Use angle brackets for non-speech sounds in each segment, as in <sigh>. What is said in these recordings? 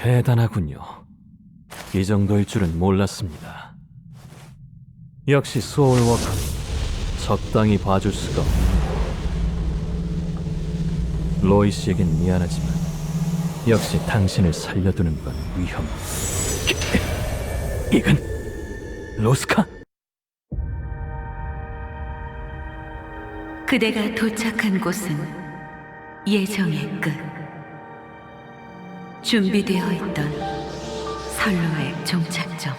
대단하군요. 이 정도일 줄은 몰랐습니다. 역시 소울워커는 적당히 봐줄 수가 없네요. 로이 씨에겐 미안하지만 역시 당신을 살려두는 건 위험. 이건 로스카? 그대가 도착한 곳은 예정의 끝. 준비되어 있던 선로의 종착점.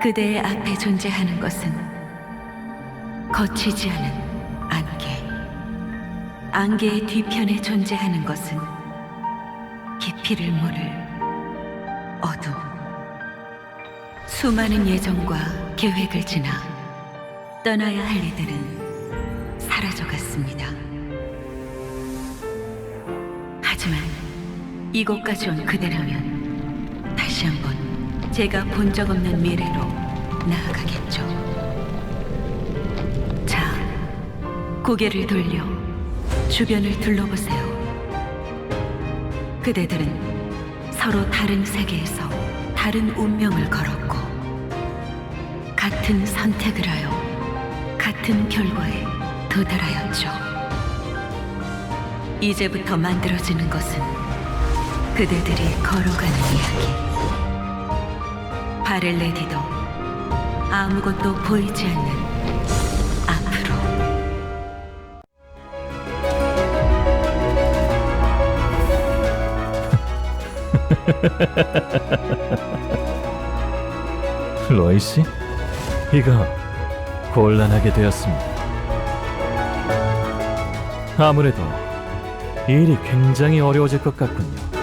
그대의 앞에 존재하는 것은 거치지 않은 안개. 안개의 뒤편에 존재하는 것은 깊이를 모를 어둠. 수많은 예정과 계획을 지나 떠나야 할 이들은 사라져갔습니다. 하지만 이곳까지 온 그대라면 다시 한번 제가 본 적 없는 미래로 나아가겠죠. 자, 고개를 돌려 주변을 둘러보세요. 그대들은 서로 다른 세계에서 다른 운명을 걸었고 같은 선택을 하여 같은 결과에 도달하였죠. 이제부터 만들어지는 것은 그대들이 걸어가는 이야기. 발을 내디도 아무것도 보이지 않는. <laughs> 로이 씨? 이거 곤란하게 되었습니다. 아무래도 일이 굉장히 어려워질 것 같군요.